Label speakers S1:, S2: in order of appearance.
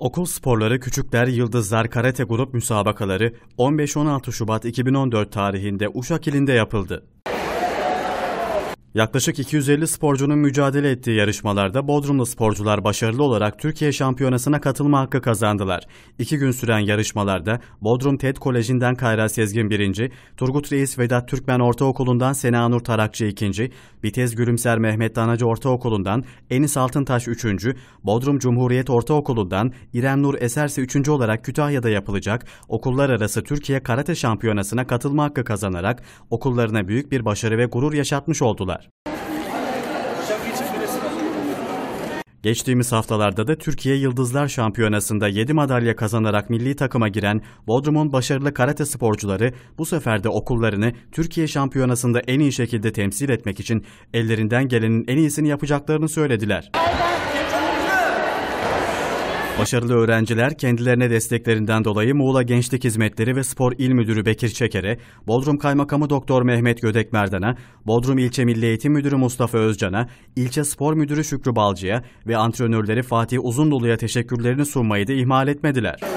S1: Okul sporları Küçükler Yıldızlar Karate Grup müsabakaları 15-16 Şubat 2014 tarihinde Uşak ilinde yapıldı. Yaklaşık 250 sporcunun mücadele ettiği yarışmalarda Bodrumlu sporcular başarılı olarak Türkiye şampiyonasına katılma hakkı kazandılar. İki gün süren yarışmalarda Bodrum TED Koleji'nden Kayra Sezgin 1. Turgut Reis Vedat Türkmen Ortaokulu'ndan Sena Nur Tarakçı 2. Bitez Gülümser Mehmet Danacı Ortaokulu'ndan Enis Altıntaş 3. Bodrum Cumhuriyet Ortaokulu'ndan İrem Nur Eserse 3. olarak Kütahya'da yapılacak okullar arası Türkiye Karate Şampiyonası'na katılma hakkı kazanarak okullarına büyük bir başarı ve gurur yaşatmış oldular. Geçtiğimiz haftalarda da Türkiye Yıldızlar Şampiyonası'nda 7 madalya kazanarak milli takıma giren Bodrum'un başarılı karate sporcuları bu sefer de okullarını Türkiye Şampiyonası'nda en iyi şekilde temsil etmek için ellerinden gelenin en iyisini yapacaklarını söylediler. Başarılı öğrenciler kendilerine desteklerinden dolayı Muğla Gençlik Hizmetleri ve Spor İl Müdürü Bekir Çeker'e, Bodrum Kaymakamı Doktor Mehmet Gödek Merdan'a, Bodrum İlçe Milli Eğitim Müdürü Mustafa Özcan'a, İlçe Spor Müdürü Şükrü Balcı'ya ve antrenörleri Fatih Uzundulu'ya teşekkürlerini sunmayı da ihmal etmediler.